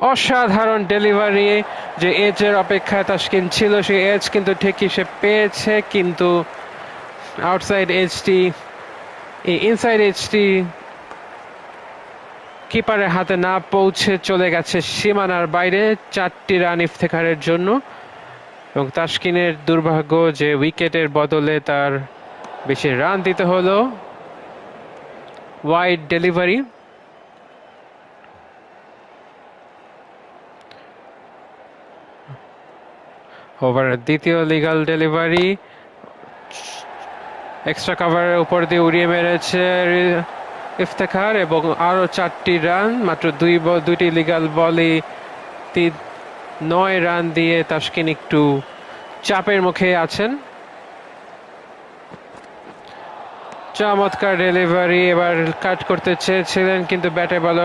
অসাধারণ ডেলিভারি যে এজের অপেক্ষায় তাস্কিন ছিল সেই এজ কিন্তু ঠিকই সে পেয়েছে, কিন্তু আউটসাইড এজটি, এই ইনসাইড এজটি কিপারের হাতে না পৌঁছে চলে গেছে সীমানার বাইরে চারটি রান ইফতেখারের জন্য। এবং তাসকিনের দুর্ভাগ্য যে উইকেটের বদলে তার বেশি রান দিতে হলো। ওয়াইড ডেলিভারি ওভারের দ্বিতীয় লিগাল ডেলিভারি এক্সট্রা কাভারের উপর দিয়ে উড়িয়ে মেরেছে ইফতেখার এবং আরও চারটি রান মাত্র দুই দুইটি লিগাল বলই নয় রান দিয়ে তাসকিন একটু চাপের মুখে আছেন। চমৎকার ডেলিভারি এবার কাট করতে চেয়েছিলেন, কিন্তু ব্যাটে বলে